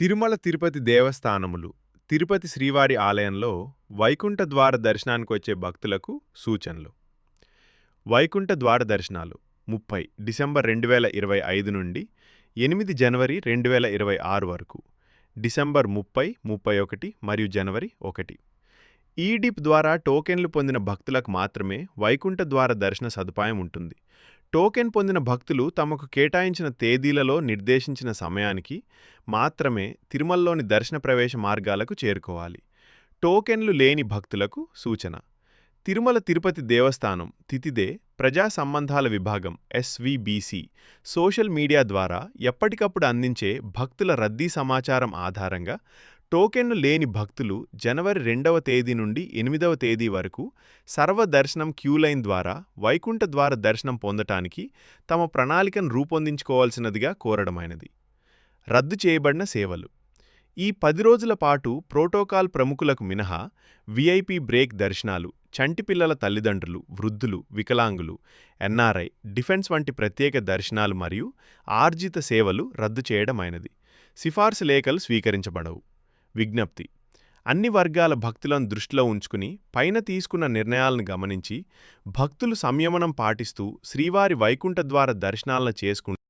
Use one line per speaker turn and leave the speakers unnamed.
తిరుమల తిరుపతి దేవస్థానములు తిరుపతి శ్రీవారి ఆలయంలో వైకుంఠ ద్వార దర్శనానికి వచ్చే భక్తులకు సూచనలు. వైకుంఠ ద్వార దర్శనాలు ముప్పై డిసెంబర్ రెండు వేల ఇరవై ఐదు నుండి ఎనిమిది జనవరి రెండు వేల ఇరవై ఆరు వరకు డిసెంబర్ ముప్పై ముప్పై ఒకటి మరియు జనవరి ఒకటి. ఈడిప్ ద్వారా టోకెన్లు పొందిన భక్తులకు మాత్రమే వైకుంఠ ద్వార దర్శన సదుపాయం ఉంటుంది. టోకెన్ పొందిన భక్తులు తమకు కేటాయించిన తేదీలలో నిర్దేశించిన సమయానికి మాత్రమే తిరుమలలోని దర్శన ప్రవేశ మార్గాలకు చేరుకోవాలి. టోకెన్లు లేని భక్తులకు సూచన. తిరుమల తిరుపతి దేవస్థానం తితిదే ప్రజా సంబంధాల విభాగం ఎస్వీబీసీ సోషల్ మీడియా ద్వారా ఎప్పటికప్పుడు అందించే భక్తుల రద్దీ సమాచారం ఆధారంగా టోకెన్లు లేని భక్తులు జనవరి రెండవ తేదీ నుండి ఎనిమిదవ తేదీ వరకు సర్వదర్శనం క్యూలైన్ ద్వారా వైకుంఠ ద్వార దర్శనం పొందటానికి తమ ప్రణాళికను రూపొందించుకోవాల్సినదిగా కోరడమైనది. రద్దు చేయబడిన సేవలు. ఈ పది రోజుల పాటు ప్రోటోకాల్ ప్రముఖులకు మినహా విఐపి బ్రేక్ దర్శనాలు చంటి పిల్లల తల్లిదండ్రులు వృద్ధులు వికలాంగులు ఎన్ఆర్ఐ డిఫెన్స్ వంటి ప్రత్యేక దర్శనాలు మరియు ఆర్జిత సేవలు రద్దు చేయడమైనది. సిఫార్సు లేఖలు స్వీకరించబడవు. విజ్ఞప్తి అన్ని వర్గాల భక్తులను దృష్టిలో ఉంచుకుని పైన తీసుకున్న నిర్ణయాలను గమనించి భక్తులు సంయమనం పాటిస్తూ శ్రీవారి వైకుంఠ ద్వార దర్శనాలను చేసుకుంటూ